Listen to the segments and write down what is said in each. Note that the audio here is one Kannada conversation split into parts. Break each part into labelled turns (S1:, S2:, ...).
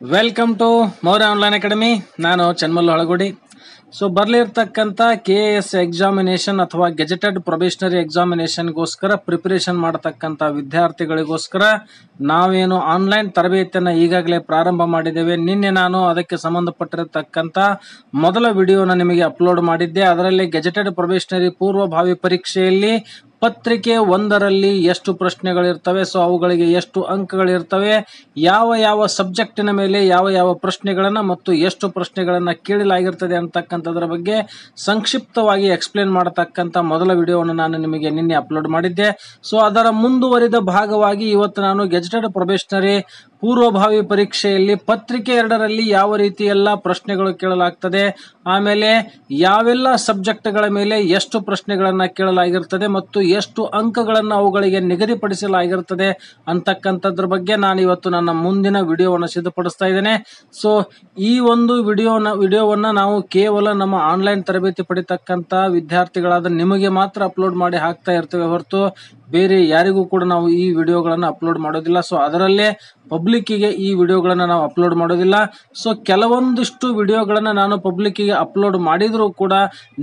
S1: Welcome to Maurya online academy ನಾನು ಚನ್ಮಲ್ಲು ಹಳಗುಡಿ. ಸೊ ಬರಲಿರ್ತಕ್ಕಂಥ ಕೆ ಎ ಎಸ್ ಎಕ್ಸಾಮಿನೇಷನ್ ಅಥವಾ ಗೆಜೆಟೆಡ್ ಪ್ರೊಬೇಷನರಿ ಎಕ್ಸಾಮಿನೇಷನ್ಗೋಸ್ಕರ ಪ್ರಿಪರೇಷನ್ ಮಾಡತಕ್ಕಂಥ ವಿದ್ಯಾರ್ಥಿಗಳಿಗೋಸ್ಕರ ನಾವೇನು ಆನ್ಲೈನ್ ತರಬೇತಿಯನ್ನು ಈಗಾಗಲೇ ಪ್ರಾರಂಭ ಮಾಡಿದ್ದೇವೆ. ನಿನ್ನೆ ನಾನು ಅದಕ್ಕೆ ಸಂಬಂಧಪಟ್ಟಿರತಕ್ಕಂಥ ಮೊದಲ ವಿಡಿಯೋನ ನಿಮಗೆ ಅಪ್ಲೋಡ್ ಮಾಡಿದ್ದೆ. ಅದರಲ್ಲಿ ಗೆಜೆಟೆಡ್ ಪ್ರೊಬೇಷನರಿ ಪೂರ್ವಭಾವಿ ಪರೀಕ್ಷೆಯಲ್ಲಿ ಪತ್ರಿಕೆ ಒಂದರಲ್ಲಿ ಎಷ್ಟು ಪ್ರಶ್ನೆಗಳಿರ್ತವೆ, ಸೊ ಅವುಗಳಿಗೆ ಎಷ್ಟು ಅಂಕಗಳಿರ್ತವೆ, ಯಾವ ಯಾವ ಸಬ್ಜೆಕ್ಟಿನ ಮೇಲೆ ಯಾವ ಯಾವ ಪ್ರಶ್ನೆಗಳನ್ನು ಮತ್ತು ಎಷ್ಟು ಪ್ರಶ್ನೆಗಳನ್ನು ಕೇಳಲಾಗಿರ್ತದೆ ಅಂತಕ್ಕಂಥದ್ರ ಬಗ್ಗೆ ಸಂಕ್ಷಿಪ್ತವಾಗಿ ಎಕ್ಸ್ಪ್ಲೇನ್ ಮಾಡತಕ್ಕಂಥ ಮೊದಲ ವಿಡಿಯೋವನ್ನು ನಾನು ನಿಮಗೆ ನಿನ್ನೆ ಅಪ್ಲೋಡ್ ಮಾಡಿದ್ದೆ. ಸೊ ಅದರ ಮುಂದುವರಿದ ಭಾಗವಾಗಿ ಇವತ್ತು ನಾನು ಗೆಜೆಟೆಡ್ ಪ್ರೊಬೇಷನರಿ ಪೂರ್ವಭಾವಿ ಪರೀಕ್ಷೆಯಲ್ಲಿ ಪತ್ರಿಕೆ ಎರಡರಲ್ಲಿ ಯಾವ ರೀತಿ ಎಲ್ಲ ಪ್ರಶ್ನೆಗಳು ಕೇಳಲಾಗ್ತದೆ, ಆಮೇಲೆ ಯಾವೆಲ್ಲ ಸಬ್ಜೆಕ್ಟ್ಗಳ ಮೇಲೆ ಎಷ್ಟು ಪ್ರಶ್ನೆಗಳನ್ನು ಕೇಳಲಾಗಿರ್ತದೆ ಮತ್ತು ಎಷ್ಟು ಅಂಕಗಳನ್ನು ಅವುಗಳಿಗೆ ನಿಗದಿಪಡಿಸಲಾಗಿರ್ತದೆ ಅಂತಕ್ಕಂಥದ್ರ ಬಗ್ಗೆ ನಾನು ಇವತ್ತು ನನ್ನ ಮುಂದಿನ ವಿಡಿಯೋವನ್ನು ಸಿದ್ಧಪಡಿಸ್ತಾ ಇದ್ದೇನೆ. ಸೊ ಈ ಒಂದು ವಿಡಿಯೋನ, ವಿಡಿಯೋವನ್ನು ನಾವು ಕೇವಲ ನಮ್ಮ ಆನ್ಲೈನ್ ತರಬೇತಿ ಪಡಿತಕ್ಕಂಥ ವಿದ್ಯಾರ್ಥಿಗಳಾದ ನಿಮಗೆ ಮಾತ್ರ ಅಪ್ಲೋಡ್ ಮಾಡಿ ಹಾಕ್ತಾ ಇರ್ತೇವೆ ಹೊರತು ಬೇರೆ ಯಾರಿಗೂ ಕೂಡ ನಾವು ಈ ವಿಡಿಯೋಗಳನ್ನು ಅಪ್ಲೋಡ್ ಮಾಡೋದಿಲ್ಲ. ಸೊ ಅದರಲ್ಲೇ ಪಬ್ಲಿಕ್ಕಿಗೆ ಈ ವಿಡಿಯೋಗಳನ್ನು ನಾವು ಅಪ್ಲೋಡ್ ಮಾಡೋದಿಲ್ಲ. ಸೊ ಕೆಲವೊಂದಿಷ್ಟು ವಿಡಿಯೋಗಳನ್ನು ನಾನು ಪಬ್ಲಿಕ್ಕಿಗೆ ಅಪ್ಲೋಡ್ ಮಾಡಿದರೂ ಕೂಡ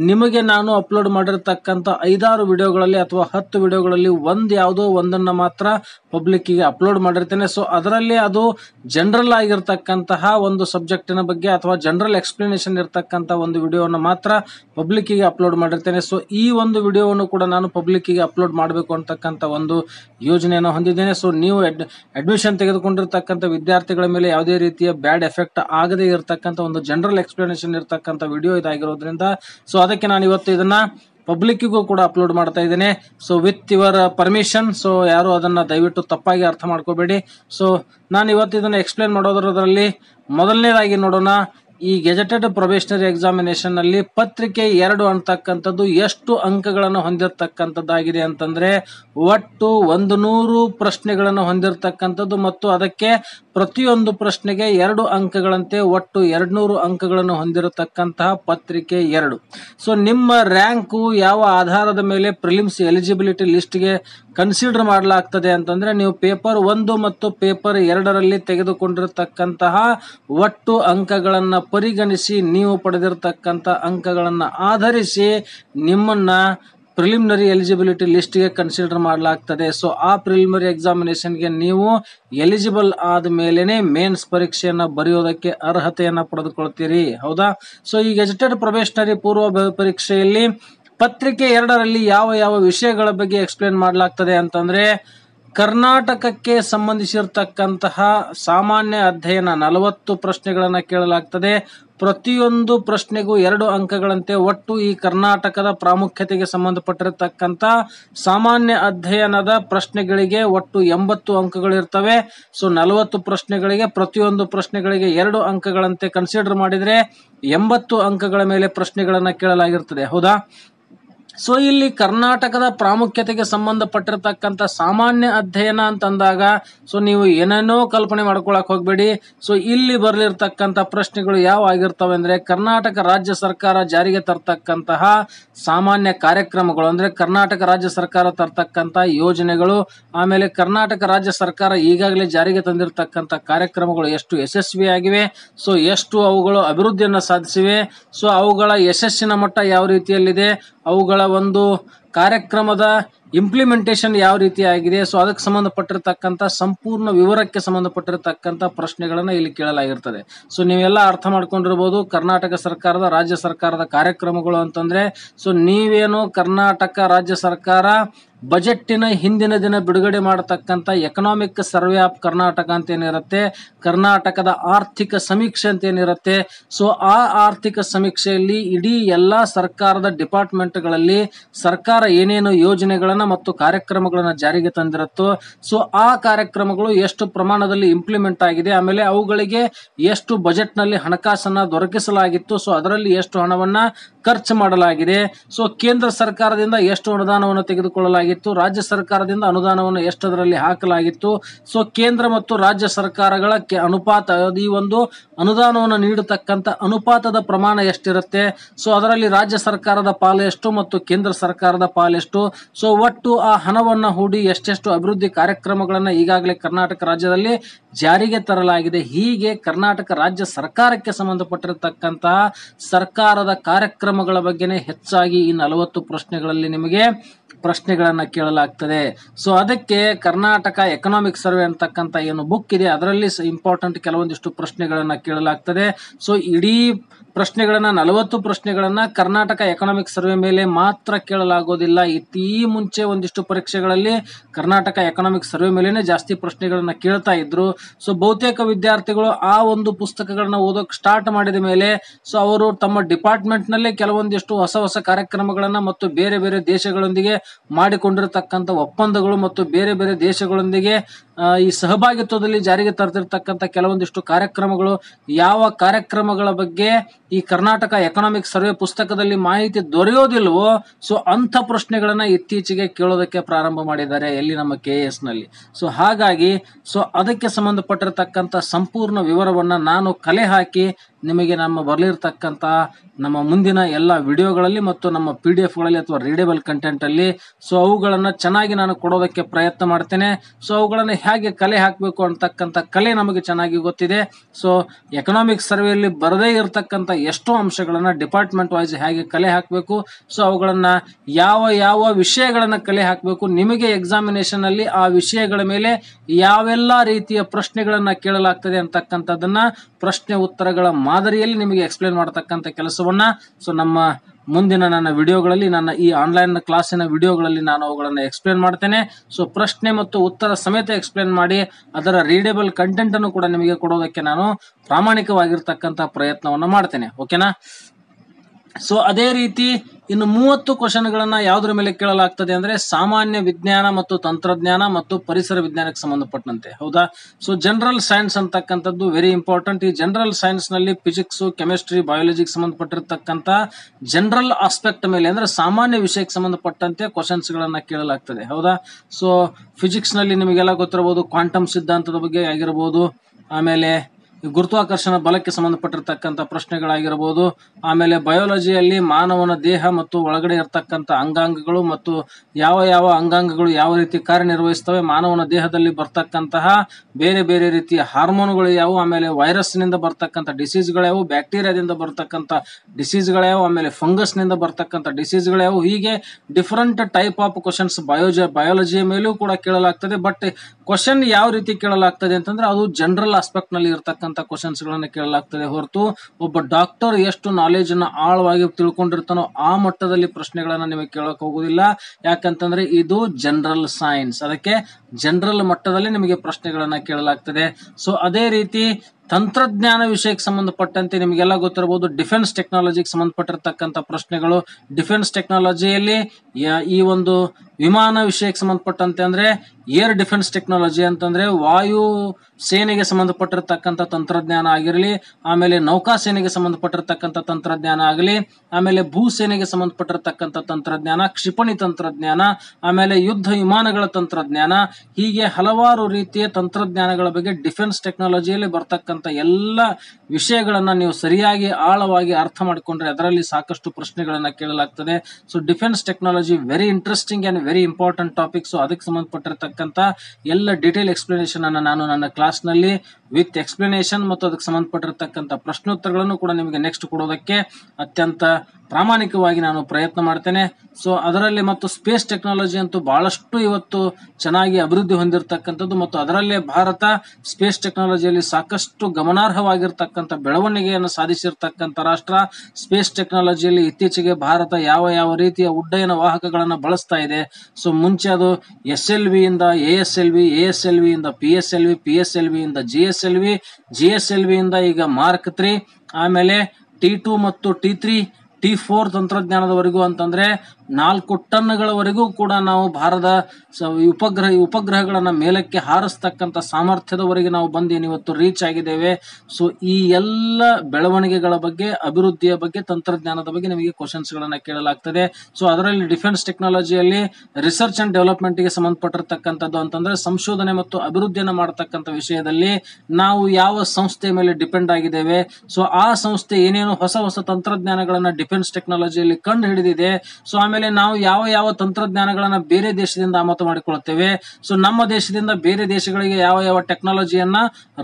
S1: ನಿಮಗೆ ನಾನು ಅಪ್ಲೋಡ್ ಮಾಡಿರ್ತಕ್ಕಂಥ ಐದಾರು ವಿಡಿಯೋಗಳಲ್ಲಿ ಅಥವಾ ಹತ್ತು ವಿಡಿಯೋಗಳಲ್ಲಿ ಒಂದು ಯಾವುದೋ ಒಂದನ್ನು ಮಾತ್ರ ಪಬ್ಲಿಕ್ಕಿಗೆ ಅಪ್ಲೋಡ್ ಮಾಡಿರ್ತೇನೆ. ಸೊ ಅದರಲ್ಲಿ ಅದು ಜನರಲ್ ಆಗಿರ್ತಕ್ಕಂತಹ ಒಂದು ಸಬ್ಜೆಕ್ಟಿನ ಬಗ್ಗೆ ಅಥವಾ ಜನರಲ್ ಎಕ್ಸ್ಪ್ಲನೇಷನ್ ಇರತಕ್ಕಂಥ ಒಂದು ವಿಡಿಯೋವನ್ನು ಮಾತ್ರ ಪಬ್ಲಿಕ್ಕಿಗೆ ಅಪ್ಲೋಡ್ ಮಾಡಿರ್ತೇನೆ. ಸೊ ಈ ಒಂದು ವಿಡಿಯೋವನ್ನು ಕೂಡ ನಾನು ಪಬ್ಲಿಕ್ಕಿಗೆ ಅಪ್ಲೋಡ್ ಮಾಡಬೇಕು ಅಂತಕ್ಕಂಥ ಒಂದು ಯೋಜನೆಯನ್ನು ಹೊಂದಿದ್ದೇನೆ. ಸೊ ನೀವು ಅಡ್ ಅಡ್ಮಿಷನ್ ತೆಗೆದುಕೊಂಡಿರ್ತಕ್ಕಂಥ ವಿದ್ಯಾರ್ಥಿಗಳ ಮೇಲೆ ಯಾವುದೇ ರೀತಿಯ ಬ್ಯಾಡ್ ಎಫೆಕ್ಟ್ ಆಗದೇ ಇರತಕ್ಕಂಥ ಒಂದು ಜನರಲ್ ಎಕ್ಸ್ಪ್ಲನೇಷನ್ ಇರತಕ್ಕಂಥ ವಿಡಿಯೋ ಇದಾಗಿರೋದ್ರಿಂದ ಸೊ ಅದಕ್ಕೆ ನಾನು ಇವತ್ತು ಇದನ್ನ ಪಬ್ಲಿಕ್ಕಿಗೂ ಕೂಡ ಅಪ್ಲೋಡ್ ಮಾಡ್ತಾ ಇದ್ದೇನೆ. So with your permission so ಯಾರು ಅದನ್ನ ದಯವಿಟ್ಟು ತಪ್ಪಾಗಿ ಅರ್ಥ ಮಾಡ್ಕೋಬೇಡಿ. ಸೊ ನಾನು ಇವತ್ತು ಇದನ್ನು ಎಕ್ಸ್ಪ್ಲೇನ್ ಮಾಡೋದ್ರಲ್ಲಿ ಮೊದಲನೇದಾಗಿ ನೋಡೋಣ. ಈ ಗೆಜೆಟೆಡ್ ಪ್ರೊಬೇಷನರಿ ಎಕ್ಸಾಮಿನೇಷನ್ನಲ್ಲಿ ಪತ್ರಿಕೆ ಎರಡು ಅಂತಕ್ಕಂಥದ್ದು ಎಷ್ಟು ಅಂಕಗಳನ್ನು ಹೊಂದಿರತಕ್ಕಂಥದ್ದಾಗಿದೆ ಅಂತಂದ್ರೆ ಒಟ್ಟು ಒಂದು ನೂರು ಪ್ರಶ್ನೆಗಳನ್ನು ಹೊಂದಿರತಕ್ಕಂಥದ್ದು ಮತ್ತು ಅದಕ್ಕೆ ಪ್ರತಿಯೊಂದು ಪ್ರಶ್ನೆಗೆ ಎರಡು ಅಂಕಗಳಂತೆ ಒಟ್ಟು ಎರಡ್ನೂರು ಅಂಕಗಳನ್ನು ಹೊಂದಿರತಕ್ಕಂತಹ ಪತ್ರಿಕೆ ಎರಡು. ಸೊ ನಿಮ್ಮ ರ್ಯಾಂಕು ಯಾವ ಆಧಾರದ ಮೇಲೆ ಪ್ರಿಲಿಮ್ಸ್ ಎಲಿಜಿಬಿಲಿಟಿ ಲಿಸ್ಟ್ಗೆ ಕನ್ಸಿಡರ್ ಮಾಡಲಾಗ್ತದೆ ಅಂತಂದ್ರೆ ನೀವು ಪೇಪರ್ ಒಂದು ಮತ್ತು ಪೇಪರ್ ಎರಡರಲ್ಲಿ ತೆಗೆದುಕೊಂಡಿರತಕ್ಕಂತಹ ಒಟ್ಟು ಅಂಕಗಳನ್ನು ಪರಿಗಣಿಸಿ ನೀವು ಪಡೆದಿರತಕ್ಕಂಥ ಅಂಕಗಳನ್ನು ಆಧರಿಸಿ ನಿಮ್ಮನ್ನ ಪ್ರಿಲಿಮಿನರಿ ಎಲಿಜಿಬಿಲಿಟಿ ಲಿಸ್ಟ್ಗೆ ಕನ್ಸಿಡರ್ ಮಾಡಲಾಗ್ತದೆ. ಸೊ ಆ ಪ್ರಿಲಿಮಿನರಿ ಎಕ್ಸಾಮಿನೇಷನ್ಗೆ ನೀವು ಎಲಿಜಿಬಲ್ ಆದ ಮೇಲೇ ಮೇನ್ಸ್ ಪರೀಕ್ಷೆಯನ್ನು ಬರೆಯೋದಕ್ಕೆ ಅರ್ಹತೆಯನ್ನು ಪಡೆದುಕೊಳ್ತೀರಿ. ಹೌದಾ? ಸೊ ಈ ಗೆಜೆಟೆಡ್ ಪ್ರೊಬೇಷನರಿ ಪೂರ್ವ ಪರೀಕ್ಷೆಯಲ್ಲಿ ಪತ್ರಿಕೆ ಎರಡರಲ್ಲಿ ಯಾವ ಯಾವ ವಿಷಯಗಳ ಬಗ್ಗೆ ಎಕ್ಸ್ಪ್ಲೇನ್ ಮಾಡಲಾಗ್ತದೆ ಅಂತಂದ್ರೆ, ಕರ್ನಾಟಕಕ್ಕೆ ಸಂಬಂಧಿಸಿರ್ತಕ್ಕಂತಹ ಸಾಮಾನ್ಯ ಅಧ್ಯಯನ ನಲವತ್ತು ಪ್ರಶ್ನೆಗಳನ್ನು ಕೇಳಲಾಗ್ತದೆ. ಪ್ರತಿಯೊಂದು ಪ್ರಶ್ನೆಗೂ ಎರಡು ಅಂಕಗಳಂತೆ ಒಟ್ಟು ಈ ಕರ್ನಾಟಕದ ಪ್ರಾಮುಖ್ಯತೆಗೆ ಸಂಬಂಧಪಟ್ಟಿರತಕ್ಕಂಥ ಸಾಮಾನ್ಯ ಅಧ್ಯಯನದ ಪ್ರಶ್ನೆಗಳಿಗೆ ಒಟ್ಟು ಎಂಬತ್ತು ಅಂಕಗಳಿರ್ತವೆ. ಸೊ ನಲವತ್ತು ಪ್ರಶ್ನೆಗಳಿಗೆ, ಪ್ರತಿಯೊಂದು ಪ್ರಶ್ನೆಗಳಿಗೆ ಎರಡು ಅಂಕಗಳಂತೆ ಕನ್ಸಿಡರ್ ಮಾಡಿದರೆ ಎಂಬತ್ತು ಅಂಕಗಳ ಮೇಲೆ ಪ್ರಶ್ನೆಗಳನ್ನು ಕೇಳಲಾಗಿರ್ತದೆ. ಹೌದಾ? ಸೊ ಇಲ್ಲಿ ಕರ್ನಾಟಕದ ಪ್ರಾಮುಖ್ಯತೆಗೆ ಸಂಬಂಧಪಟ್ಟಿರತಕ್ಕಂಥ ಸಾಮಾನ್ಯ ಅಧ್ಯಯನ ಅಂತಂದಾಗ ಸೊ ನೀವು ಏನೇನೋ ಕಲ್ಪನೆ ಮಾಡ್ಕೊಳಕ್ ಹೋಗ್ಬೇಡಿ. ಸೊ ಇಲ್ಲಿ ಬರಲಿರ್ತಕ್ಕಂಥ ಪ್ರಶ್ನೆಗಳು ಯಾವ ಆಗಿರ್ತವೆ ಅಂದ್ರೆ, ಕರ್ನಾಟಕ ರಾಜ್ಯ ಸರ್ಕಾರ ಜಾರಿಗೆ ತರ್ತಕ್ಕಂತಹ ಸಾಮಾನ್ಯ ಕಾರ್ಯಕ್ರಮಗಳು, ಅಂದ್ರೆ ಕರ್ನಾಟಕ ರಾಜ್ಯ ಸರ್ಕಾರ ತರ್ತಕ್ಕಂಥ ಯೋಜನೆಗಳು, ಆಮೇಲೆ ಕರ್ನಾಟಕ ರಾಜ್ಯ ಸರ್ಕಾರ ಈಗಾಗಲೇ ಜಾರಿಗೆ ತಂದಿರತಕ್ಕಂಥ ಕಾರ್ಯಕ್ರಮಗಳು ಎಷ್ಟು ಯಶಸ್ವಿಯಾಗಿವೆ ಸೊ ಎಷ್ಟು ಅವುಗಳು ಅಭಿವೃದ್ಧಿಯನ್ನು ಸಾಧಿಸಿವೆ ಸೊ ಅವುಗಳ ಯಶಸ್ಸಿನ ಮಟ್ಟ ಯಾವ ರೀತಿಯಲ್ಲಿದೆ, ಅವುಗಳ ಒಂದು ಕಾರ್ಯಕ್ರಮದ ಇಂಪ್ಲಿಮೆಂಟೇಷನ್ ಯಾವ ರೀತಿ ಆಗಿದೆ? ಸೊ ಅದಕ್ಕೆ ಸಂಬಂಧಪಟ್ಟಿರತಕ್ಕಂಥ ಸಂಪೂರ್ಣ ವಿವರಕ್ಕೆ ಸಂಬಂಧಪಟ್ಟಿರತಕ್ಕಂಥ ಪ್ರಶ್ನೆಗಳನ್ನು ಇಲ್ಲಿ ಕೇಳಲಾಗಿರ್ತದೆ. ಸೊ ನೀವೆಲ್ಲ ಅರ್ಥ ಮಾಡ್ಕೊಂಡಿರ್ಬೋದು. ಕರ್ನಾಟಕ ಸರ್ಕಾರದ, ರಾಜ್ಯ ಸರ್ಕಾರದ ಕಾರ್ಯಕ್ರಮಗಳು ಅಂತಂದರೆ ಸೊ ನೀವೇನು ಕರ್ನಾಟಕ ರಾಜ್ಯ ಸರ್ಕಾರ ಬಜೆಟ್ಟಿನ ಹಿಂದಿನ ದಿನ ಬಿಡುಗಡೆ ಮಾಡತಕ್ಕಂಥ ಎಕನಾಮಿಕ್ ಸರ್ವೆ ಆಫ್ ಕರ್ನಾಟಕ ಅಂತ ಏನಿರುತ್ತೆ, ಕರ್ನಾಟಕದ ಆರ್ಥಿಕ ಸಮೀಕ್ಷೆ ಅಂತ ಏನಿರುತ್ತೆ ಸೊ ಆ ಆರ್ಥಿಕ ಸಮೀಕ್ಷೆಯಲ್ಲಿ ಇಡೀ ಎಲ್ಲ ಸರ್ಕಾರದ ಡಿಪಾರ್ಟ್ಮೆಂಟ್ಗಳಲ್ಲಿ ಸರ್ಕಾರ ಏನೇನು ಯೋಜನೆಗಳನ್ನ ಮತ್ತು ಕಾರ್ಯಕ್ರಮಗಳನ್ನ ಜಾರಿಗೆ ತಂದಿರುತ್ತೋ, ಸೊ ಆ ಕಾರ್ಯಕ್ರಮಗಳು ಎಷ್ಟು ಪ್ರಮಾಣದಲ್ಲಿ ಇಂಪ್ಲಿಮೆಂಟ್ ಆಗಿದೆ, ಆಮೇಲೆ ಅವುಗಳಿಗೆ ಎಷ್ಟು ಬಜೆಟ್ನಲ್ಲಿ ಹಣಕಾಸನ್ನ ದೊರಕಿಸಲಾಗಿತ್ತು, ಸೊ ಅದರಲ್ಲಿ ಎಷ್ಟು ಹಣವನ್ನ ಖರ್ಚು ಮಾಡಲಾಗಿದೆ, ಸೊ ಕೇಂದ್ರ ಸರ್ಕಾರದಿಂದ ಎಷ್ಟು ಅನುದಾನವನ್ನು ತೆಗೆದುಕೊಳ್ಳಲಾಗಿತ್ತು, ರಾಜ್ಯ ಸರ್ಕಾರದಿಂದ ಅನುದಾನವನ್ನು ಎಷ್ಟು ಅದರಲ್ಲಿ ಹಾಕಲಾಗಿತ್ತು, ಸೊ ಕೇಂದ್ರ ಮತ್ತು ರಾಜ್ಯ ಸರ್ಕಾರಗಳ ಅನುಪಾತ ಈ ಒಂದು ಅನುದಾನವನ್ನು ನೀಡತಕ್ಕಂಥ ಅನುಪಾತದ ಪ್ರಮಾಣ ಎಷ್ಟಿರುತ್ತೆ, ಸೊ ಅದರಲ್ಲಿ ರಾಜ್ಯ ಸರ್ಕಾರದ ಪಾಲು ಎಷ್ಟು ಮತ್ತು ಕೇಂದ್ರ ಸರ್ಕಾರದ ಪಾಲೆಷ್ಟು ಸೊ ಒಟ್ಟು ಆ ಹಣವನ್ನು ಹೂಡಿ ಎಷ್ಟೆಷ್ಟು ಅಭಿವೃದ್ಧಿ ಕಾರ್ಯಕ್ರಮಗಳನ್ನು ಈಗಾಗಲೇ ಕರ್ನಾಟಕ ರಾಜ್ಯದಲ್ಲಿ ಜಾರಿಗೆ ತರಲಾಗಿದೆ. ಹೀಗೆ ಕರ್ನಾಟಕ ರಾಜ್ಯ ಸರ್ಕಾರಕ್ಕೆ ಸಂಬಂಧಪಟ್ಟಿರತಕ್ಕಂತಹ ಸರ್ಕಾರದ ಕಾರ್ಯಕ್ರಮಗಳ ಬಗ್ಗೆನೇ ಹೆಚ್ಚಾಗಿ ಈ ನಲವತ್ತು ಪ್ರಶ್ನೆಗಳಲ್ಲಿ ನಿಮಗೆ ಪ್ರಶ್ನೆಗಳನ್ನ ಕೇಳಲಾಗ್ತದೆ. ಸೊ ಅದಕ್ಕೆ ಕರ್ನಾಟಕ ಎಕನಾಮಿಕ್ ಸರ್ವೆ ಅಂತಕ್ಕಂಥ ಏನು ಬುಕ್ ಇದೆ, ಅದರಲ್ಲಿ ಇಂಪಾರ್ಟೆಂಟ್ ಕೆಲವೊಂದಿಷ್ಟು ಪ್ರಶ್ನೆಗಳನ್ನು ಕೇಳಲಾಗ್ತದೆ. ಸೊ ಇಡೀ ಪ್ರಶ್ನೆಗಳನ್ನು, ನಲವತ್ತು ಪ್ರಶ್ನೆಗಳನ್ನು ಕರ್ನಾಟಕ ಎಕನಾಮಿಕ್ ಸರ್ವೆ ಮೇಲೆ ಮಾತ್ರ ಕೇಳಲಾಗೋದಿಲ್ಲ. ಇತಿ ಮುಂಚೆ ಒಂದಿಷ್ಟು ಪರೀಕ್ಷೆಗಳಲ್ಲಿ ಕರ್ನಾಟಕ ಎಕನಾಮಿಕ್ ಸರ್ವೆ ಮೇಲೇ ಜಾಸ್ತಿ ಪ್ರಶ್ನೆಗಳನ್ನು ಕೇಳ್ತಾ ಇದ್ರು. ಸೊ ಬಹುತೇಕ ವಿದ್ಯಾರ್ಥಿಗಳು ಆ ಒಂದು ಪುಸ್ತಕಗಳನ್ನು ಓದೋಕೆ ಸ್ಟಾರ್ಟ್ ಮಾಡಿದ ಮೇಲೆ ಸೊ ಅವರು ತಮ್ಮ ಡಿಪಾರ್ಟ್ಮೆಂಟ್ ನಲ್ಲೇ ಕೆಲವೊಂದಿಷ್ಟು ಹೊಸ ಹೊಸ ಕಾರ್ಯಕ್ರಮಗಳನ್ನು ಮತ್ತು ಬೇರೆ ಬೇರೆ ದೇಶಗಳೊಂದಿಗೆ ಮಾಡಿಕೊಂಡಿರತಕ್ಕಂಥ ಒಪ್ಪಂದಗಳು ಮತ್ತು ಬೇರೆ ಬೇರೆ ದೇಶಗಳೊಂದಿಗೆ ಈ ಸಹಭಾಗಿತ್ವದಲ್ಲಿ ಜಾರಿಗೆ ತರ್ತಿರ್ತಕ್ಕಂಥ ಕೆಲವೊಂದಿಷ್ಟು ಕಾರ್ಯಕ್ರಮಗಳು, ಯಾವ ಕಾರ್ಯಕ್ರಮಗಳ ಬಗ್ಗೆ ಈ ಕರ್ನಾಟಕ ಎಕನಾಮಿಕ್ ಸರ್ವೆ ಪುಸ್ತಕದಲ್ಲಿ ಮಾಹಿತಿ ದೊರೆಯೋದಿಲ್ವೋ, ಸೊ ಅಂಥ ಪ್ರಶ್ನೆಗಳನ್ನ ಇತ್ತೀಚೆಗೆ ಕೇಳೋದಕ್ಕೆ ಪ್ರಾರಂಭ ಮಾಡಿದ್ದಾರೆ ಎಲ್ಲಿ ನಮ್ಮ ಕೆ ಎಸ್ನಲ್ಲಿ. ಸೊ ಹಾಗಾಗಿ, ಸೊ ಅದಕ್ಕೆ ಸಂಬಂಧಪಟ್ಟಿರತಕ್ಕಂಥ ಸಂಪೂರ್ಣ ವಿವರವನ್ನ ನಾನು ಕಲೆ ಹಾಕಿ ನಿಮಗೆ ನಮ್ಮ ಬರಲಿರ್ತಕ್ಕಂಥ ನಮ್ಮ ಮುಂದಿನ ಎಲ್ಲ ವಿಡಿಯೋಗಳಲ್ಲಿ ಮತ್ತು ನಮ್ಮ ಪಿ ಡಿ ಎಫ್ಗಳಲ್ಲಿ ಅಥವಾ ರೀಡೇಬಲ್ ಕಂಟೆಂಟಲ್ಲಿ ಸೊ ಅವುಗಳನ್ನು ಚೆನ್ನಾಗಿ ನಾನು ಕೊಡೋದಕ್ಕೆ ಪ್ರಯತ್ನ ಮಾಡ್ತೇನೆ. ಸೊ ಅವುಗಳನ್ನು ಹೇಗೆ ಕಲೆ ಹಾಕಬೇಕು ಅಂತಕ್ಕಂಥ ಕಲೆ ನಮಗೆ ಚೆನ್ನಾಗಿ ಗೊತ್ತಿದೆ. ಸೊ ಎಕನಾಮಿಕ್ ಸರ್ವೆಯಲ್ಲಿ ಬರದೇ ಇರತಕ್ಕಂಥ ಎಷ್ಟೋ ಅಂಶಗಳನ್ನು ಡಿಪಾರ್ಟ್ಮೆಂಟ್ ವೈಸ್ ಹೇಗೆ ಕಲೆ ಹಾಕಬೇಕು. ಸೊ ಅವುಗಳನ್ನು ಯಾವ ಯಾವ ವಿಷಯಗಳನ್ನು ಕಲೆ ಹಾಕಬೇಕು, ನಿಮಗೆ ಎಕ್ಸಾಮಿನೇಷನಲ್ಲಿ ಆ ವಿಷಯಗಳ ಮೇಲೆ ಯಾವೆಲ್ಲ ರೀತಿಯ ಪ್ರಶ್ನೆಗಳನ್ನು ಕೇಳಲಾಗ್ತದೆ ಅಂತಕ್ಕಂಥದ್ದನ್ನು ಪ್ರಶ್ನೆ ಉತ್ತರಗಳ ಮಾದರಿಯಲ್ಲಿ ನಿಮಗೆ ಎಕ್ಸ್ಪ್ಲೇನ್ ಮಾಡತಕ್ಕಂಥ ಕೆಲಸವನ್ನು. ಸೊ ನಮ್ಮ ಮುಂದಿನ ನನ್ನ ವಿಡಿಯೋಗಳಲ್ಲಿ, ನನ್ನ ಈ ಆನ್ಲೈನ್ ಕ್ಲಾಸಿನ ವಿಡಿಯೋಗಳಲ್ಲಿ ನಾನು ಅವುಗಳನ್ನು ಎಕ್ಸ್ಪ್ಲೇನ್ ಮಾಡ್ತೇನೆ. ಸೊ ಪ್ರಶ್ನೆ ಮತ್ತು ಉತ್ತರ ಸಮೇತ ಎಕ್ಸ್ಪ್ಲೇನ್ ಮಾಡಿ, ಅದರ ರೀಡೇಬಲ್ ಕಂಟೆಂಟ್ ಅನ್ನು ಕೂಡ ನಿಮಗೆ ಕೊಡೋದಕ್ಕೆ ನಾನು ಪ್ರಾಮಾಣಿಕವಾಗಿರ್ತಕ್ಕಂಥ ಪ್ರಯತ್ನವನ್ನು ಮಾಡ್ತೇನೆ. ಓಕೆನಾ ಸೊ ಅದೇ ರೀತಿ ಇನ್ನು ಮೂವತ್ತು ಕ್ವಶನ್ಗಳನ್ನ ಯಾವುದರ ಮೇಲೆ ಕೇಳಲಾಗ್ತದೆ ಅಂದ್ರೆ ಸಾಮಾನ್ಯ ವಿಜ್ಞಾನ ಮತ್ತು ತಂತ್ರಜ್ಞಾನ ಮತ್ತು ಪರಿಸರ ವಿಜ್ಞಾನಕ್ಕೆ ಸಂಬಂಧಪಟ್ಟಂತೆ. ಹೌದಾ? ಸೊ ಜನರಲ್ ಸೈನ್ಸ್ ಅಂತಕ್ಕಂಥದ್ದು ವೆರಿ ಇಂಪಾರ್ಟೆಂಟ್ ಈ ಜನರಲ್ ಸೈನ್ಸ್ನಲ್ಲಿ ಫಿಸಿಕ್ಸ್ ಕೆಮಿಸ್ಟ್ರಿ ಬಯಾಲಜಿಗೆ ಸಂಬಂಧಪಟ್ಟಿರ್ತಕ್ಕಂಥ ಜನರಲ್ ಆಸ್ಪೆಕ್ಟ್ ಮೇಲೆ ಅಂದ್ರೆ ಸಾಮಾನ್ಯ ವಿಷಯಕ್ಕೆ ಸಂಬಂಧಪಟ್ಟಂತೆ ಕ್ವಶನ್ಸ್ ಗಳನ್ನ ಕೇಳಲಾಗ್ತದೆ. ಹೌದಾ? ಸೊ ಫಿಸಿಕ್ಸ್ನಲ್ಲಿ ನಿಮಗೆಲ್ಲ ಗೊತ್ತಿರಬಹುದು ಕ್ವಾಂಟಮ್ ಸಿದ್ಧಾಂತದ ಬಗ್ಗೆ ಆಗಿರಬಹುದು ಆಮೇಲೆ ಗುರುತ್ವಾಕರ್ಷಣ ಬಲಕ್ಕೆ ಸಂಬಂಧಪಟ್ಟಿರ್ತಕ್ಕಂಥ ಪ್ರಶ್ನೆಗಳಾಗಿರಬಹುದು ಆಮೇಲೆ ಬಯಾಲಜಿಯಲ್ಲಿ ಮಾನವನ ದೇಹ ಮತ್ತು ಒಳಗಡೆ ಇರತಕ್ಕಂಥ ಅಂಗಾಂಗಗಳು ಮತ್ತು ಯಾವ ಯಾವ ಅಂಗಾಂಗಗಳು ಯಾವ ರೀತಿ ಕಾರ್ಯನಿರ್ವಹಿಸ್ತವೆ, ಮಾನವನ ದೇಹದಲ್ಲಿ ಬರ್ತಕ್ಕಂತಹ ಬೇರೆ ಬೇರೆ ರೀತಿಯ ಹಾರ್ಮೋನ್ಗಳು ಯಾವುವು, ಆಮೇಲೆ ವೈರಸ್ನಿಂದ ಬರ್ತಕ್ಕಂಥ ಡಿಸೀಸ್ಗಳ್ಯಾವು ಬ್ಯಾಕ್ಟೀರಿಯಾದಿಂದ ಬರ್ತಕ್ಕಂಥ ಡಿಸೀಸ್ಗಳ್ಯಾವು ಆಮೇಲೆ ಫಂಗಸ್ನಿಂದ ಬರ್ತಕ್ಕಂಥ ಡಿಸೀಸ್ಗಳ್ಯಾವು ಹೀಗೆ ಡಿಫ್ರೆಂಟ್ ಟೈಪ್ ಆಫ್ ಕ್ವಶನ್ಸ್ ಬಯೋಜ, ಬಯಾಲಜಿಯ ಮೇಲೂ ಕೂಡ ಕೇಳಲಾಗ್ತದೆ. ಬಟ್ ಕ್ವಶನ್ ಯಾವ ರೀತಿ ಕೇಳಲಾಗ್ತದೆ ಅಂತಂದ್ರೆ ಅದು ಜನರಲ್ ಆಸ್ಪೆಕ್ಟ್ನಲ್ಲಿ ಇರತಕ್ಕಂಥ ಕ್ವಶನ್ಸ್ ಗಳನ್ನ ಕೇಳಲಾಗ್ತದೆ ಹೊರತು ಒಬ್ಬ ಡಾಕ್ಟರ್ ಎಷ್ಟು ನಾಲೆಜ್ ಅನ್ನ ಆಳವಾಗಿ ತಿಳ್ಕೊಂಡಿರ್ತಾನೋ ಆ ಮಟ್ಟದಲ್ಲಿ ಪ್ರಶ್ನೆಗಳನ್ನ ನಿಮಗೆ ಕೇಳಕ್ ಹೋಗುದಿಲ್ಲ. ಯಾಕಂತಂದ್ರೆ ಇದು ಜನರಲ್ ಸೈನ್ಸ್ ಅದಕ್ಕೆ ಜನರಲ್ ಮಟ್ಟದಲ್ಲಿ ನಿಮಗೆ ಪ್ರಶ್ನೆಗಳನ್ನ ಕೇಳಲಾಗ್ತದೆ. ಸೊ ಅದೇ ರೀತಿ ತಂತ್ರಜ್ಞಾನ ವಿಷಯಕ್ಕೆ ಸಂಬಂಧಪಟ್ಟಂತೆ ನಿಮಗೆಲ್ಲ ಗೊತ್ತಿರಬಹುದು ಡಿಫೆನ್ಸ್ ಟೆಕ್ನಾಲಜಿಗೆ ಸಂಬಂಧಪಟ್ಟಿರ್ತಕ್ಕಂಥ ಪ್ರಶ್ನೆಗಳು. ಡಿಫೆನ್ಸ್ ಟೆಕ್ನಾಲಜಿಯಲ್ಲಿ ಈ ಒಂದು ವಿಮಾನ ವಿಷಯಕ್ಕೆ ಸಂಬಂಧಪಟ್ಟಂತೆ ಅಂದ್ರೆ ಏರ್ ಡಿಫೆನ್ಸ್ ಟೆಕ್ನಾಲಜಿ ಅಂತಂದ್ರೆ ವಾಯು ಸೇನೆಗೆ ಸಂಬಂಧಪಟ್ಟಿರ್ತಕ್ಕಂಥ ತಂತ್ರಜ್ಞಾನ ಆಗಿರಲಿ, ಆಮೇಲೆ ನೌಕಾ ಸೇನೆಗೆ ಸಂಬಂಧಪಟ್ಟಿರ್ತಕ್ಕಂಥ ತಂತ್ರಜ್ಞಾನ ಆಗಲಿ, ಆಮೇಲೆ ಭೂ ಸೇನೆಗೆ ಸಂಬಂಧಪಟ್ಟಿರ್ತಕ್ಕಂಥ ತಂತ್ರಜ್ಞಾನ, ಕ್ಷಿಪಣಿ ತಂತ್ರಜ್ಞಾನ, ಆಮೇಲೆ ಯುದ್ಧ ವಿಮಾನಗಳ ತಂತ್ರಜ್ಞಾನ, ಹೀಗೆ ಹಲವಾರು ರೀತಿಯ ತಂತ್ರಜ್ಞಾನಗಳ ಬಗ್ಗೆ ಡಿಫೆನ್ಸ್ ಟೆಕ್ನಾಲಜಿಯಲ್ಲಿ ಬರ್ತಕ್ಕಂಥ ಎಲ್ಲ ವಿಷಯಗಳನ್ನು ನೀವು ಸರಿಯಾಗಿ ಆಳವಾಗಿ ಅರ್ಥ ಮಾಡಿಕೊಂಡ್ರೆ ಅದರಲ್ಲಿ ಸಾಕಷ್ಟು ಪ್ರಶ್ನೆಗಳನ್ನು ಕೇಳಲಾಗ್ತದೆ. So defence technology very interesting and very important topic so ಅದಕ್ಕೆ ಸಂಬಂಧಪಟ್ಟಿರ್ತಕ್ಕಂಥ ಎಲ್ಲ ಡೀಟೇಲ್ ಎಕ್ಸ್ಪ್ಲನೇಷನ್ ಅನ್ನ ನಾನು ನನ್ನ ಕ್ಲಾಸ್ನಲ್ಲಿ ವಿತ್ ಎಕ್ಸ್ಪ್ಲನೇಷನ್ ಮತ್ತು ಅದಕ್ಕೆ ಸಂಬಂಧಪಟ್ಟಿರ್ತಕ್ಕಂಥ ಪ್ರಶ್ನೋತ್ತರಗಳನ್ನು ಕೂಡ ನಿಮಗೆ ನೆಕ್ಸ್ಟ್ ಕೊಡೋದಕ್ಕೆ ಅತ್ಯಂತ ಪ್ರಾಮಾಣಿಕವಾಗಿ ನಾನು ಪ್ರಯತ್ನ ಮಾಡ್ತೇನೆ. ಸೊ ಅದರಲ್ಲಿ ಮತ್ತು ಸ್ಪೇಸ್ ಟೆಕ್ನಾಲಜಿ ಅಂತೂ ಬಹಳಷ್ಟು ಇವತ್ತು ಚೆನ್ನಾಗಿ ಅಭಿವೃದ್ಧಿ ಹೊಂದಿರತಕ್ಕಂಥದ್ದು ಮತ್ತು ಅದರಲ್ಲೇ ಭಾರತ ಸ್ಪೇಸ್ ಟೆಕ್ನಾಲಜಿಯಲ್ಲಿ ಸಾಕಷ್ಟು ಗಮನಾರ್ಹವಾಗಿರ್ತಕ್ಕಂಥ ಬೆಳವಣಿಗೆಯನ್ನು ಸಾಧಿಸಿರ್ತಕ್ಕಂಥ ರಾಷ್ಟ್ರ ಸ್ಪೇಸ್ ಟೆಕ್ನಾಲಜಿಯಲ್ಲಿ ಇತ್ತೀಚೆಗೆ ಭಾರತ ಯಾವ ಯಾವ ರೀತಿಯ ಉಡ್ಡಯನ ವಾಹಕಗಳನ್ನು ಬಳಸ್ತಾ ಇದೆ. ಸೊ ಮುಂಚೆ ಅದು S L V A S L V, A S L ವಿಯಿಂದ P S L V, P S L ವಿಯಿಂದ G S L V, G S L ವಿಯಿಂದ ಈಗ ಮಾರ್ಕ್ ತ್ರೀ, ಆಮೇಲೆ ಟಿ ಟು ಮತ್ತು ಟಿ ತ್ರೀ, ಟಿ ಫೋರ್ ತಂತ್ರಜ್ಞಾನದವರೆಗೂ ಅಂತಂದ್ರೆ ನಾಲ್ಕು ಟನ್ಗಳವರೆಗೂ ಕೂಡ ನಾವು ಭಾರತ ಉಪಗ್ರಹ ಉಪಗ್ರಹಗಳನ್ನು ಉಪಗ್ರಹಗಳನ್ನ ಮೇಲಕ್ಕೆ ಹಾರಿಸ್ತಕ್ಕಂಥ ಸಾಮರ್ಥ್ಯದವರೆಗೆ ನಾವು ಬಂದೇನು ಇವತ್ತು ರೀಚ್ ಆಗಿದ್ದೇವೆ. ಸೊ ಈ ಎಲ್ಲ ಬೆಳವಣಿಗೆಗಳ ಬಗ್ಗೆ, ಅಭಿವೃದ್ಧಿಯ ಬಗ್ಗೆ, ತಂತ್ರಜ್ಞಾನದ ಬಗ್ಗೆ ನಿಮಗೆ ಕ್ವಶನ್ಸ್ಗಳನ್ನು ಕೇಳಲಾಗ್ತದೆ. ಸೊ ಅದರಲ್ಲಿ ಡಿಫೆನ್ಸ್ ಟೆಕ್ನಾಲಜಿಯಲ್ಲಿ ರಿಸರ್ಚ್ ಆ್ಯಂಡ್ ಡೆವಲಪ್ಮೆಂಟ್ಗೆ ಸಂಬಂಧಪಟ್ಟಿರ್ತಕ್ಕಂಥದ್ದು ಅಂತಂದ್ರೆ ಸಂಶೋಧನೆ ಮತ್ತು ಅಭಿವೃದ್ಧಿಯನ್ನು ಮಾಡತಕ್ಕಂಥ ವಿಷಯದಲ್ಲಿ ನಾವು ಯಾವ ಸಂಸ್ಥೆ ಮೇಲೆ ಡಿಪೆಂಡ್ ಆಗಿದ್ದೇವೆ. ಸೊ ಆ ಸಂಸ್ಥೆ ಏನೇನು ಹೊಸ ಹೊಸ ತಂತ್ರಜ್ಞಾನಗಳನ್ನು ಡಿಫೆನ್ಸ್ ಟೆಕ್ನಾಲಜಿಯಲ್ಲಿ ಕಂಡು ಹಿಡಿದಿದೆ. ಸೊ ಆಮೇಲೆ ಆಮೇಲೆ ನಾವು ಯಾವ ಯಾವ ತಂತ್ರಜ್ಞಾನಗಳನ್ನ ಬೇರೆ ದೇಶದಿಂದ ಆಮತು ಮಾಡಿಕೊಳ್ಳುತ್ತೇವೆ? ಸೊ ನಮ್ಮ ದೇಶದಿಂದ ಬೇರೆ ದೇಶಗಳಿಗೆ ಯಾವ ಯಾವ ಟೆಕ್ನಾಲಜಿಯನ್ನ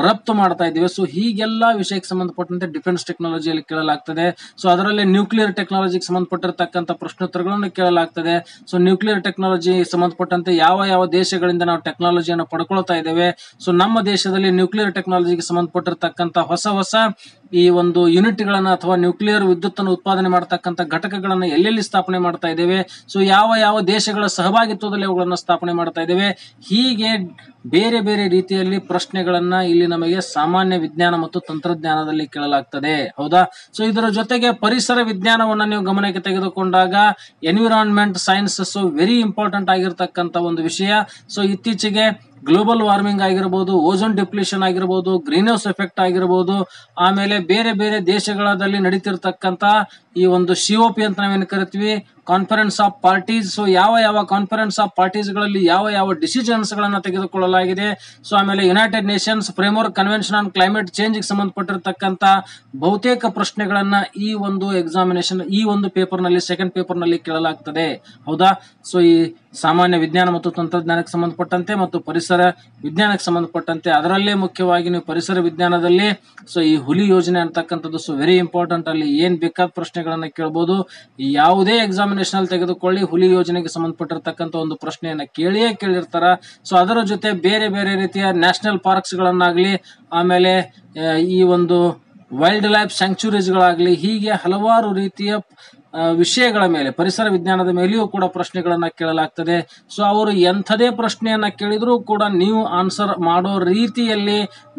S1: ರಫ್ತು ಮಾಡ್ತಾ ಇದ್ದೇವೆ? ಸೊ ಹೀಗೆಲ್ಲ ವಿಷಯಕ್ಕೆ ಸಂಬಂಧಪಟ್ಟಂತೆ ಡಿಫೆನ್ಸ್ ಟೆಕ್ನಾಲಜಿಯಲ್ಲಿ ಕೇಳಲಾಗ್ತದೆ. ಸೊ ಅದರಲ್ಲಿ ನ್ಯೂಕ್ಲಿಯರ್ ಟೆಕ್ನಾಲಜಿಗೆ ಸಂಬಂಧಪಟ್ಟಿರ್ತಕ್ಕಂಥ ಪ್ರಶ್ನೋತ್ತರಗಳನ್ನು ಕೇಳಲಾಗ್ತದೆ. ಸೊ ನ್ಯೂಕ್ಲಿಯರ್ ಟೆಕ್ನಾಲಜಿ ಸಂಬಂಧಪಟ್ಟಂತೆ ಯಾವ ಯಾವ ದೇಶಗಳಿಂದ ನಾವು ಟೆಕ್ನಾಲಜಿಯನ್ನು ಪಡ್ಕೊಳ್ತಾ ಇದ್ದೇವೆ? ಸೊ ನಮ್ಮ ದೇಶದಲ್ಲಿ ನ್ಯೂಕ್ಲಿಯರ್ ಟೆಕ್ನಾಲಜಿಗೆ ಸಂಬಂಧಪಟ್ಟಿರ್ತಕ್ಕಂಥ ಹೊಸ ಹೊಸ ಈ ಒಂದು ಯೂನಿಟ್ಗಳನ್ನ ಅಥವಾ ನ್ಯೂಕ್ಲಿಯರ್ ವಿದ್ಯುತ್ ಅನ್ನು ಉತ್ಪಾದನೆ ಮಾಡತಕ್ಕಂಥ ಘಟಕಗಳನ್ನು ಎಲ್ಲೆಲ್ಲಿ ಸ್ಥಾಪನೆ ಮಾಡ್ತಾ ಇದ್ದೇವೆ? ಸೊ ಯಾವ ಯಾವ ದೇಶಗಳ ಸಹಭಾಗಿತ್ವದಲ್ಲಿ ಅವುಗಳನ್ನು ಸ್ಥಾಪನೆ ಮಾಡ್ತಾ ಇದ್ದೇವೆ? ಹೀಗೆ ಬೇರೆ ಬೇರೆ ರೀತಿಯಲ್ಲಿ ಪ್ರಶ್ನೆಗಳನ್ನ ಇಲ್ಲಿ ನಮಗೆ ಸಾಮಾನ್ಯ ವಿಜ್ಞಾನ ಮತ್ತು ತಂತ್ರಜ್ಞಾನದಲ್ಲಿ ಕೇಳಲಾಗ್ತದೆ. ಹೌದಾ? ಸೊ ಇದರ ಜೊತೆಗೆ ಪರಿಸರ ವಿಜ್ಞಾನವನ್ನು ನೀವು ಗಮನಕ್ಕೆ ತೆಗೆದುಕೊಂಡಾಗ ಎನ್ವಿರಾನ್ಮೆಂಟ್ ಸೈನ್ಸಸ್ ವೆರಿ ಇಂಪಾರ್ಟೆಂಟ್ ಆಗಿರ್ತಕ್ಕಂಥ ಒಂದು ವಿಷಯ. ಸೊ ಇತ್ತೀಚೆಗೆ ಗ್ಲೋಬಲ್ ವಾರ್ಮಿಂಗ್ ಆಗಿರ್ಬೋದು ಓಝೋನ್ ಡಿಪ್ಲೇಷನ್ ಆಗಿರ್ಬೋದು ಗ್ರೀನ್ ಹೌಸ್ ಎಫೆಕ್ಟ್ ಆಗಿರ್ಬೋದು, ಆಮೇಲೆ ಬೇರೆ ಬೇರೆ ದೇಶಗಳಲ್ಲಿ ನಡೀತಿರ್ತಕ್ಕಂಥ ಈ ಒಂದು ಶಿಒಪಿ ಅಂತ ನಾವೇನು ಕರಿತೀವಿ? ಕಾನ್ಫರೆನ್ಸ್ ಆಫ್ ಪಾರ್ಟೀಸ್ ಸೊ ಯಾವ ಯಾವ ಕಾನ್ಫರೆನ್ಸ್ ಆಫ್ ಪಾರ್ಟೀಸ್ಗಳಲ್ಲಿ ಯಾವ ಯಾವ ಡಿಸಿಷನ್ಸ್ ಗಳನ್ನ ತೆಗೆದುಕೊಳ್ಳಲಾಗಿದೆ? ಸೊ ಆಮೇಲೆ United Nations framework convention on climate change ಸಂಬಂಧಪಟ್ಟಿರ್ತಕ್ಕಂಥ ಬಹುತೇಕ ಪ್ರಶ್ನೆಗಳನ್ನ ಈ ಒಂದು ಎಕ್ಸಾಮಿನೇಷನ್ ಈ ಒಂದು ಪೇಪರ್ನಲ್ಲಿ ಸೆಕೆಂಡ್ ಪೇಪರ್ನಲ್ಲಿ ಕೇಳಲಾಗ್ತದೆ. ಹೌದಾ? ಸೊ ಈ ಸಾಮಾನ್ಯ ವಿಜ್ಞಾನ ಮತ್ತು ತಂತ್ರಜ್ಞಾನಕ್ಕೆ ಸಂಬಂಧಪಟ್ಟಂತೆ ಮತ್ತು ಪರಿಸರ ವಿಜ್ಞಾನಕ್ಕೆ ಸಂಬಂಧಪಟ್ಟಂತೆ, ಅದರಲ್ಲೇ ಮುಖ್ಯವಾಗಿ ನೀವು ಪರಿಸರ ವಿಜ್ಞಾನದಲ್ಲಿ ಸೊ ಈ ಹುಲಿ ಯೋಜನೆ ಅಂತಕ್ಕಂಥದ್ದು ಸೊ ವೆರಿ ಇಂಪಾರ್ಟೆಂಟ್ ಅಲ್ಲಿ ಏನ್ ಬೇಕಾದ ಪ್ರಶ್ನೆಗಳನ್ನ ಕೇಳ್ಬೋದು. ಯಾವುದೇ ಎಕ್ಸಾಮಿನೇಷನ್ ಅಲ್ಲಿ ತೆಗೆದುಕೊಳ್ಳಿ, ಹುಲಿ ಯೋಜನೆಗೆ ಸಂಬಂಧಪಟ್ಟಿರ್ತಕ್ಕಂಥ ಒಂದು ಪ್ರಶ್ನೆಯನ್ನ ಕೇಳಿಯೇ ಕೇಳಿರ್ತಾರ. ಸೊ ಅದರ ಜೊತೆ ಬೇರೆ ಬೇರೆ ರೀತಿಯ ನ್ಯಾಷನಲ್ ಪಾರ್ಕ್ಸ್ ಗಳನ್ನಾಗ್ಲಿ, ಆಮೇಲೆ ಈ ಒಂದು ವೈಲ್ಡ್ ಲೈಫ್ ಸ್ಯಾಂಕ್ಚುರೀಸ್ಗಳಾಗ್ಲಿ ಹೀಗೆ ಹಲವಾರು ರೀತಿಯ ವಿಷಯಗಳ ಮೇಲೆ, ಪರಿಸರ ವಿಜ್ಞಾನದ ಮೇಲೆಯೂ ಕೂಡ ಪ್ರಶ್ನೆಗಳನ್ನ ಕೇಳಲಾಗ್ತದೆ. ಸೊ ಅವರು ಎಂಥದೇ ಪ್ರಶ್ನೆಯನ್ನ ಕೇಳಿದ್ರು ಕೂಡ ನೀವು ಆನ್ಸರ್ ಮಾಡೋ ರೀತಿಯಲ್ಲಿ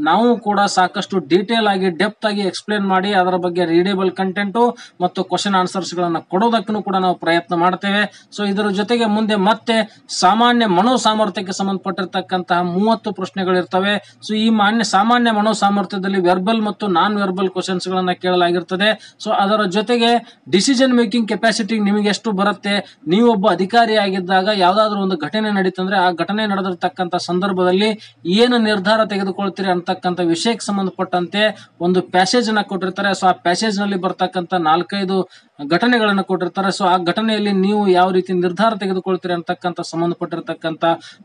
S1: ನಾವು ಕೂಡ ಸಾಕಷ್ಟು ಡೀಟೇಲ್ ಆಗಿ ಡೆಪ್ತ್ ಆಗಿ ಎಕ್ಸ್ಪ್ಲೇನ್ ಮಾಡಿ, ಅದರ ಬಗ್ಗೆ ರೀಡೇಬಲ್ ಕಂಟೆಂಟು ಮತ್ತು ಕ್ವಶನ್ ಆನ್ಸರ್ಸ್ ಗಳನ್ನ ಕೊಡೋದಕ್ಕೂ ಕೂಡ ನಾವು ಪ್ರಯತ್ನ ಮಾಡ್ತೇವೆ. ಸೊ ಇದರ ಜೊತೆಗೆ ಮುಂದೆ ಮತ್ತೆ ಸಾಮಾನ್ಯ ಮನೋ ಸಾಮರ್ಥ್ಯಕ್ಕೆ ಸಂಬಂಧಪಟ್ಟಿರ್ತಕ್ಕಂತಹ ಮೂವತ್ತು ಪ್ರಶ್ನೆಗಳಿರ್ತವೆ. ಸೊ ಈ ಮಾನ್ಯ, ಸಾಮಾನ್ಯ ಮನೋ ಸಾಮರ್ಥ್ಯದಲ್ಲಿ ವೆರ್ಬಲ್ ಮತ್ತು ನಾನ್ ವೆರ್ಬಲ್ ಕ್ವಶನ್ಸ್ ಗಳನ್ನ ಕೇಳಲಾಗಿರ್ತದೆ. ಸೊ ಅದರ ಜೊತೆಗೆ ಡಿಸಿಷನ್ ಮೇಕಿಂಗ್ ಕೆಪಾಸಿಟಿ ನಿಮಗೆ ಎಷ್ಟು ಬರುತ್ತೆ? ನೀವೊಬ್ಬ ಅಧಿಕಾರಿ ಆಗಿದ್ದಾಗ ಯಾವ್ದಾದ್ರು ಒಂದು ಘಟನೆ ನಡೀತಂದ್ರೆ ಆ ಘಟನೆ ನಡೆದಿರ್ತಕ್ಕಂಥ ಸಂದರ್ಭದಲ್ಲಿ ಏನು ನಿರ್ಧಾರ ತೆಗೆದುಕೊಳ್ತೀರಿ ಅಂತಕ್ಕಂಥ ವಿಷಯಕ್ಕೆ ಸಂಬಂಧಪಟ್ಟಂತೆ ಒಂದು ಪ್ಯಾಸೇಜ್ ಅನ್ನ ಕೊಟ್ಟಿರ್ತಾರೆ. ಸೊ ಆ ಪ್ಯಾಸೇಜ್ನಲ್ಲಿ ಬರ್ತಕ್ಕಂಥ ನಾಲ್ಕೈದು ಘಟನೆಗಳನ್ನು ಕೊಟ್ಟಿರ್ತಾರೆ. ಸೊ ಆ ಘಟನೆಯಲ್ಲಿ ನೀವು ಯಾವ ರೀತಿ ನಿರ್ಧಾರ ತೆಗೆದುಕೊಳ್ತೀರಿ ಅಂತಕ್ಕಂಥ, ಸಂಬಂಧಪಟ್ಟಿರ್ತಕ್ಕಂಥ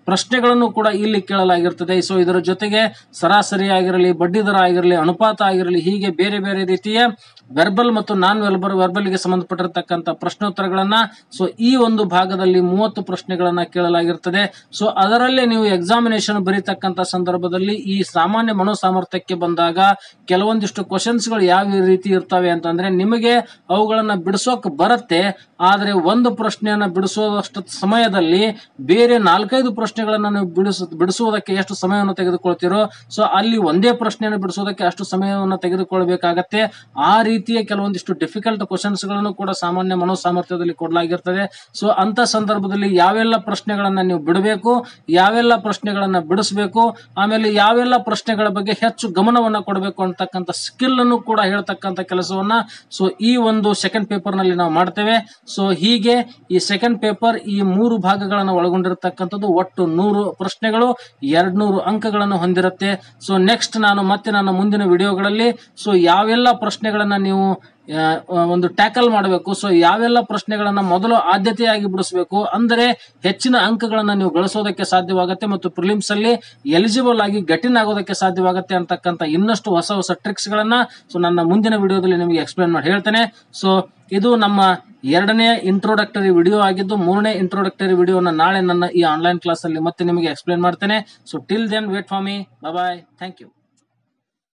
S1: ಪ್ರಶ್ನೆಗಳನ್ನು ಕೂಡ ಇಲ್ಲಿ ಕೇಳಲಾಗಿರ್ತದೆ. ಸೊ ಇದರ ಜೊತೆಗೆ ಸರಾಸರಿ ಆಗಿರಲಿ, ಬಡ್ಡಿ ದರ ಆಗಿರಲಿ, ಅನುಪಾತ ಆಗಿರಲಿ, ಹೀಗೆ ಬೇರೆ ಬೇರೆ ರೀತಿಯ ವೆರ್ಬಲ್ ಮತ್ತು ನಾನ್ ವೆರ್ಬಲ್ ವೆರ್ಬಲ್ಗೆ ಸಂಬಂಧಪಟ್ಟಿರ್ತಕ್ಕಂಥ ಪ್ರಶ್ನೋತ್ತರಗಳನ್ನ ಸೊ ಈ ಒಂದು ಭಾಗದಲ್ಲಿ ಮೂವತ್ತು ಪ್ರಶ್ನೆಗಳನ್ನ ಕೇಳಲಾಗಿರ್ತದೆ. ಸೊ ಅದರಲ್ಲೇ ನೀವು ಎಕ್ಸಾಮಿನೇಷನ್ ಬರೀತಕ್ಕಂಥ ಸಂದರ್ಭದಲ್ಲಿ ಈ ಸಾಮಾನ್ಯ ಮನೋಸಾಮರ್ಥ್ಯಕ್ಕೆ ಬಂದಾಗ ಕೆಲವೊಂದಿಷ್ಟು ಕ್ವಶನ್ಸ್ಗಳು ಯಾವ ರೀತಿ ಇರ್ತವೆ ಅಂತಂದ್ರೆ ನಿಮಗೆ ಅವುಗಳನ್ನ ಬಿಡಿಸೋಕ್ ಬರುತ್ತೆ, ಆದರೆ ಒಂದು ಪ್ರಶ್ನೆಯನ್ನ ಬಿಡಿಸೋದಷ್ಟು ಸಮಯದಲ್ಲಿ ಬೇರೆ ನಾಲ್ಕೈದು ಪ್ರಶ್ನೆಗಳನ್ನ ನೀವು ಬಿಡಿಸ ಬಿಡಿಸುವುದಕ್ಕೆ ಎಷ್ಟು ಸಮಯವನ್ನು ತೆಗೆದುಕೊಳ್ತೀರೋ, ಸೊ ಅಲ್ಲಿ ಒಂದೇ ಪ್ರಶ್ನೆಯನ್ನು ಬಿಡಿಸೋದಕ್ಕೆ ಅಷ್ಟು ಸಮಯವನ್ನು ತೆಗೆದುಕೊಳ್ಬೇಕಾಗತ್ತೆ. ಆ ರೀತಿಯ ಕೆಲವೊಂದಿಷ್ಟು ಡಿಫಿಕಲ್ಟ್ ಕ್ವಶನ್ಸ್ಗಳನ್ನು ಕೂಡ ಸಾಮಾನ್ಯ ಮನೋ ಸಾಮರ್ಥ್ಯದಲ್ಲಿ ಕೊಡಲಾಗಿರ್ತದೆ. ಸೊ ಅಂತ ಸಂದರ್ಭದಲ್ಲಿ ಯಾವೆಲ್ಲ ಪ್ರಶ್ನೆಗಳನ್ನ ನೀವು ಬಿಡಬೇಕು, ಯಾವೆಲ್ಲ ಪ್ರಶ್ನೆಗಳನ್ನ ಬಿಡಿಸಬೇಕು, ಆಮೇಲೆ ಯಾವೆಲ್ಲ ಪ್ರಶ್ನೆಗಳ ಬಗ್ಗೆ ಹೆಚ್ಚು ಗಮನವನ್ನು ಕೊಡಬೇಕು ಅಂತಕ್ಕಂಥ ಸ್ಕಿಲ್ ಅನ್ನು ಕೂಡ ಹೇಳ್ತಕ್ಕಂಥ ಕೆಲಸವನ್ನ, ಸೊ ಈ ಒಂದು ಸೆಕೆಂಡ್ ಪೇಪರ್ ನಲ್ಲಿ ನಾವು ಮಾಡ್ತೇವೆ. ಸೊ ಹೀಗೆ ಈ ಸೆಕೆಂಡ್ ಪೇಪರ್ ಈ ಮೂರು ಭಾಗಗಳನ್ನು ಒಳಗೊಂಡಿರತಕ್ಕಂಥದ್ದು ಒಟ್ಟು ನೂರು ಪ್ರಶ್ನೆಗಳು ಎರಡ್ ನೂರು ಅಂಕಗಳನ್ನು ಹೊಂದಿರುತ್ತೆ. ಸೊ ನೆಕ್ಸ್ಟ್ ನಾನು ಮತ್ತೆ ನನ್ನ ಮುಂದಿನ ವಿಡಿಯೋಗಳಲ್ಲಿ ಸೊ ಯಾವೆಲ್ಲ ಪ್ರಶ್ನೆಗಳನ್ನು ನೀವು ಒಂದು ಟ್ಯಾಕಲ್ ಮಾಡಬೇಕು. ಸೊ ಯಾವೆಲ್ಲ ಪ್ರಶ್ನೆಗಳನ್ನ ಮೊದಲು ಆದ್ಯತೆಯಾಗಿ ಬಿಡಿಸಬೇಕು ಅಂದರೆ ಹೆಚ್ಚಿನ ಅಂಕಗಳನ್ನ ನೀವು ಗಳಿಸೋದಕ್ಕೆ ಸಾಧ್ಯವಾಗುತ್ತೆ ಮತ್ತು ಪ್ರಿಲಿಮ್ಸ್ ಅಲ್ಲಿ ಎಲಿಜಿಬಲ್ ಆಗಿ ಗಟ್ಟಿನ್ ಆಗೋದಕ್ಕೆ ಸಾಧ್ಯವಾಗುತ್ತೆ ಅಂತಕ್ಕಂಥ ಇನ್ನಷ್ಟು ಹೊಸ ಹೊಸ ಟ್ರಿಕ್ಸ್ ಗಳನ್ನ ಸೊ ನನ್ನ ಮುಂದಿನ ವಿಡಿಯೋದಲ್ಲಿ ನಿಮಗೆ ಎಕ್ಸ್ಪ್ಲೇನ್ ಮಾಡಿ ಹೇಳ್ತೇನೆ. ಸೊ ಇದು ನಮ್ಮ ಎರಡನೇ ಇಂಟ್ರೊಡಕ್ಟರಿ ವಿಡಿಯೋ ಆಗಿದ್ದು, ಮೂರನೇ ಇಂಟ್ರೊಡಕ್ಟರಿ ವಿಡಿಯೋನ ನಾಳೆ ನನ್ನ ಈ ಆನ್ಲೈನ್ ಕ್ಲಾಸ್ ಅಲ್ಲಿ ಮತ್ತೆ ನಿಮಗೆ ಎಕ್ಸ್ಪ್ಲೇನ್ ಮಾಡ್ತೇನೆ. So till then wait for me bye thank you